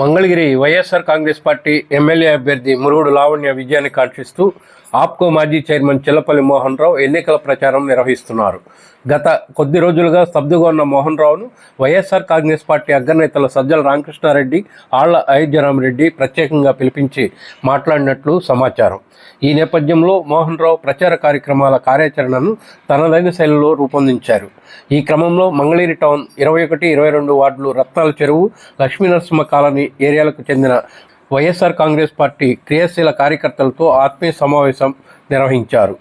Mangalagiri YSR Congress party MLA అభ్యర్థి మురుగుడు లావణ్య విజయాన్ని కాంక్షిస్తూ ఆప్కో మాజీ చైర్మన్ చిల్లపల్లి మోహన్ రావు ఎన్నికల ప్రచారం నిర్వహిస్తున్నారు. గత కొద్ది రోజులుగా స్తబ్దుగా ఉన్న మోహన్ రావును వైఎస్ఆర్ కాంగ్రెస్ పార్టీ అగ్రనేతలు సజ్జల రామకృష్ణారెడ్డి ఆళ్ళ అయోధ్యరామరెడ్డి ప్రత్యేకంగా పిలిపించి మాట్లాడినట్లు సమాచారం. ఈ నేపథ్యంలో మోహన్ రావు ప్రచార కార్యక్రమాల కార్యాచరణను తనదైన శైలిలో రూపొందించారు. ఈ క్రమంలో మంగళగిరి టౌన్ ఇరవై ఒకటి ఇరవై రెండు వార్డులు రత్నాల చెరువు లక్ష్మీనరసింహ కాలనీ ఏరియాలకు చెందిన వైఎస్ఆర్ కాంగ్రెస్ పార్టీ క్రియాశీల కార్యకర్తలతో ఆత్మీయ సమావేశం నిర్వహించారు.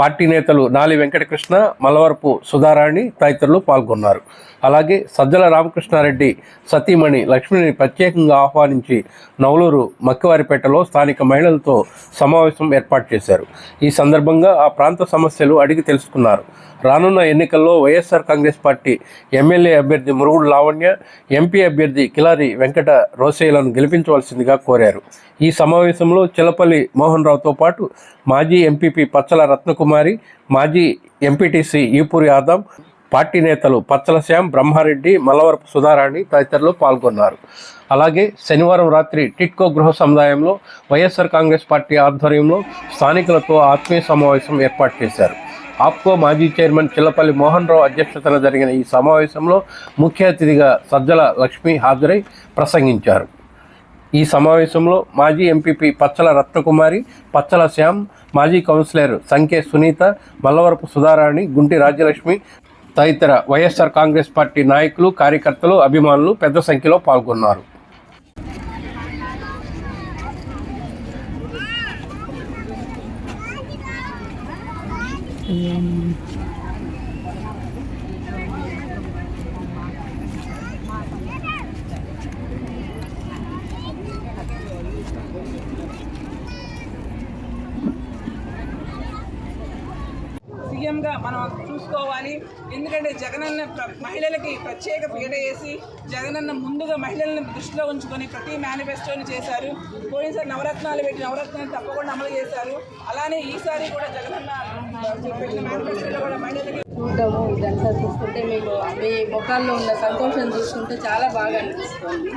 పార్టీ నేతలు నాలి వెంకటకృష్ణ మలవరపు సుధారాణి తదితరులు పాల్గొన్నారు. అలాగే సజ్జల రామకృష్ణారెడ్డి సతీమణి లక్ష్మిని ప్రత్యేకంగా ఆహ్వానించి నవలూరు మక్కివారిపేటలో స్థానిక మహిళలతో సమావేశం ఏర్పాటు చేశారు. ఈ సందర్భంగా ఆ ప్రాంత సమస్యలు అడిగి తెలుసుకున్నారు. రానున్న ఎన్నికల్లో వైఎస్ఆర్ కాంగ్రెస్ పార్టీ ఎమ్మెల్యే అభ్యర్థి మురుగుడు లావణ్య ఎంపీ అభ్యర్థి కిలారి వెంకట రోసయ్యలను గెలిపించవలసిందిగా కోరారు. ఈ సమావేశంలో చిలపల్లి మోహన్ రావుతో పాటు మాజీ ఎంపీపీ పచ్చల రత్నకుమారి మాజీ ఎంపీటీసీ ఈపూరి ఆదం పార్టీ నేతలు పచ్చల శ్యామ్ బ్రహ్మారెడ్డి మల్లవరపు సుధారాణి తదితరులు పాల్గొన్నారు. అలాగే శనివారం రాత్రి టిట్కో గృహ సముదాయంలో వైఎస్ఆర్ కాంగ్రెస్ పార్టీ ఆధ్వర్యంలో స్థానికులతో ఆత్మీయ సమావేశం ఏర్పాటు చేశారు. ఆప్కో మాజీ చైర్మన్ చిల్లపల్లి మోహన్ రావు అధ్యక్షతన జరిగిన ఈ సమావేశంలో ముఖ్య అతిథిగా సజ్జల లక్ష్మి హాజరై ప్రసంగించారు. ఈ సమావేశంలో మాజీ ఎంపీపీ పచ్చల రత్నకుమారి పచ్చల శ్యామ్ మాజీ కౌన్సిలర్ సంకే సునీత మల్లవరపు సుధారాణి గుంటి రాజ్యలక్ష్మి తదితర వైఎస్ఆర్ కాంగ్రెస్ పార్టీ నాయకులు కార్యకర్తలు అభిమానులు పెద్ద సంఖ్యలో పాల్గొన్నారు. సమానంగా మనం చూసుకోవాలి. ఎందుకంటే జగనన్న ప్ర- మహిళలకి ప్రత్యేక పీట వేసి జగనన్న ముందుగా మహిళలను దృష్టిలో ఉంచుకొని ప్రతి మేనిఫెస్టోని చేశారు. పోయినసారి నవరత్నాలు పెట్టి నవరత్నాలు తప్పకుండా అమలు చేశారు. అలానే ఈసారి కూడా జగనన్న పెట్టిన మేనిఫెస్టోలో కూడా మహిళలకి చూడటము ఇదంతా చూస్తుంటే మీకు మీ ముఖాల్లో ఉన్న సంతోషం చూస్తుంటే చాలా బాగా అనిపిస్తుంది.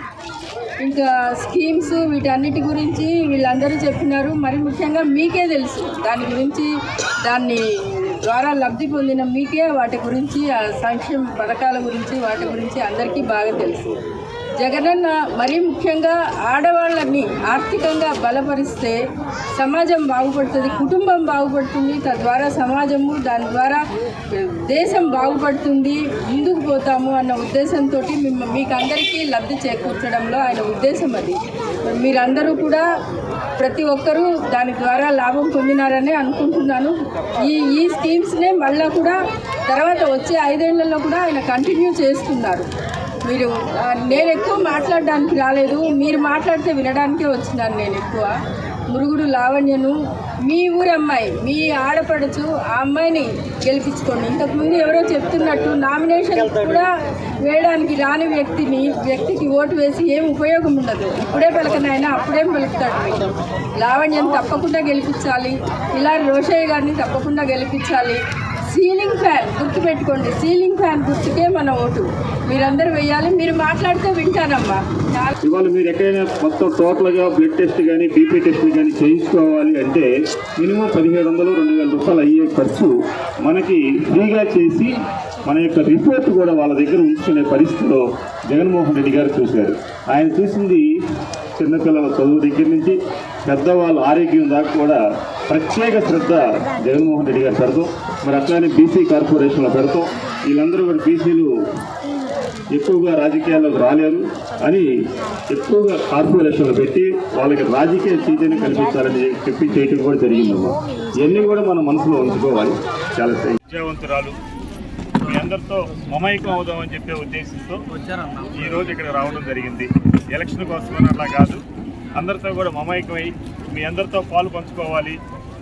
ఇంకా స్కీమ్స్ వీటన్నిటి గురించి వీళ్ళందరూ చెప్పినారు. మరి ముఖ్యంగా మీకే తెలుసు. దాని గురించి దాన్ని ద్వారా లబ్ధి పొందిన మీకే వాటి గురించి ఆ సంక్షేమ పథకాల గురించి వాటి గురించి అందరికీ బాగా తెలుసు. జగనన్న మరీ ముఖ్యంగా ఆడవాళ్ళని ఆర్థికంగా బలపరిస్తే సమాజం బాగుపడుతుంది కుటుంబం బాగుపడుతుంది తద్వారా సమాజము దాని ద్వారా దేశం బాగుపడుతుంది ముందుకు పోతాము అన్న ఉద్దేశంతో మిమ్మ మీకు అందరికీ లబ్ధి చేకూర్చడంలో ఆయన ఉద్దేశం అది. మీరందరూ కూడా ప్రతి ఒక్కరూ దాని ద్వారా లాభం పొందినారని అనుకుంటున్నాను. ఈ ఈ స్కీమ్స్నే మళ్ళా కూడా తర్వాత వచ్చే ఐదేళ్ళలో కూడా ఆయన కంటిన్యూ చేస్తున్నారు. మీరు నేను ఎక్కువ మాట్లాడడానికి రాలేదు. మీరు మాట్లాడితే వినడానికే వచ్చినాను నేను ఎక్కువ. మురుగుడు లావణ్యను మీ ఊరు అమ్మాయి మీ ఆడపడుచు ఆ అమ్మాయిని గెలిపించుకోండి. ఇంతకుముందు ఎవరో చెప్తున్నట్టు నామినేషన్ కూడా వేయడానికి రాని వ్యక్తిని వ్యక్తికి ఓటు వేసి ఏం ఉపయోగం ఉండదు. ఇప్పుడే పలకనైనా అప్పుడేం పలుకుతాడు. లావణ్యం తప్పకుండా గెలిపించాలి. ఇలా రోషయ్య గారిని తప్పకుండా గెలిపించాలి. సీలింగ్ ఫ్యాన్ గుర్తుపెట్టుకోండి సీలింగ్ ఫ్యాన్ గుర్తుకే మన ఓటు. మీరందరూ వెయ్యాలి మీరు మాట్లాడితే వింటానమ్మా ఇవాళ మీరు ఎక్కడైనా మొత్తం టోటల్గా బ్లడ్ టెస్ట్ కానీ బీపీ టెస్ట్ కానీ చేయించుకోవాలి అంటే మినిమం పదిహేడు వందలు రెండు వేల రూపాయలు అయ్యే ఖర్చు మనకి ఫ్రీగా చేసి మన యొక్క రిపోర్ట్ కూడా వాళ్ళ దగ్గర ఉంచుకునే పరిస్థితిలో జగన్మోహన్ రెడ్డి గారు చూశారు. ఆయన చూసింది చిన్నపిల్లల చదువు దగ్గర నుంచి పెద్దవాళ్ళ ఆరోగ్యం దాకా కూడా ప్రత్యేక శ్రద్ధ జగన్మోహన్ రెడ్డి గారు పెడతాం మరి అట్లానే బీసీ కార్పొరేషన్లో పెడతాం వీళ్ళందరూ కూడా బీసీలు ఎక్కువగా రాజకీయాల్లోకి రాలేరు అని ఎక్కువగా కార్పొరేషన్లు పెట్టి వాళ్ళకి రాజకీయ చైతన్యం కల్పించాలని చెప్పి చేయటం కూడా జరిగిందమ్మా ఇవన్నీ కూడా మనం మనసులో ఉంచుకోవాలి. చాలా విజయవంతురాలు. మీ అందరితో మమైకం అవుదామని చెప్పే ఉద్దేశంతో ఈ రోజు ఇక్కడ రావడం జరిగింది. ఎలక్షన్ కోసం అట్లా కాదు. అందరితో కూడా మమైకమై మీ అందరితో పాలు పంచుకోవాలి.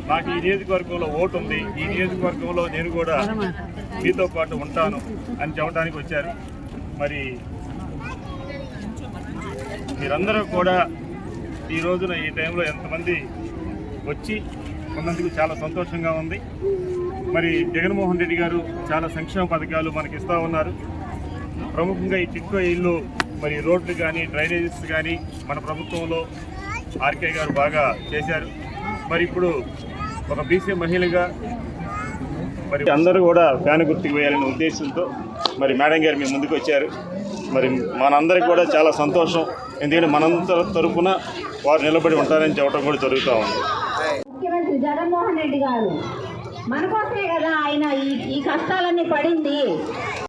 నాకు ఈ నియోజకవర్గంలో ఓటు ఉంది. ఈ నియోజకవర్గంలో నేను కూడా మీతో పాటు ఉంటాను అని చెప్పడానికి వచ్చారు. మరి మీరందరూ కూడా ఈ రోజున ఈ టైంలో ఎంతమంది వచ్చి ఉన్నందుకు చాలా సంతోషంగా ఉంది. మరి జగన్మోహన్ రెడ్డి గారు చాలా సంక్షేమ పథకాలు మనకి ఇస్తూ ఉన్నారు. ప్రముఖంగా ఈ చిక్కు ఇల్లు మరి రోడ్లు కానీ డ్రైనేజెస్ కానీ మన ప్రభుత్వంలో ఆర్కే గారు బాగా చేశారు. మరి ఇప్పుడు ఒక బీసీ మహిళగా మరి అందరూ కూడా ఫ్యాన్ గుర్తుకు వేయాలనే ఉద్దేశంతో మరి మేడం గారు మీ ముందుకు వచ్చారు. మరి మనందరికి కూడా చాలా సంతోషం. ఎందుకంటే మనందరి తరపున వారు నిలబడి ఉంటారని చెప్పడం కూడా జరుగుతూ ఉంది. ముఖ్యమంత్రి జగన్మోహన్ రెడ్డి గారు మన కోసమే కదా ఆయన ఈ ఈ కష్టాలన్నీ పడింది.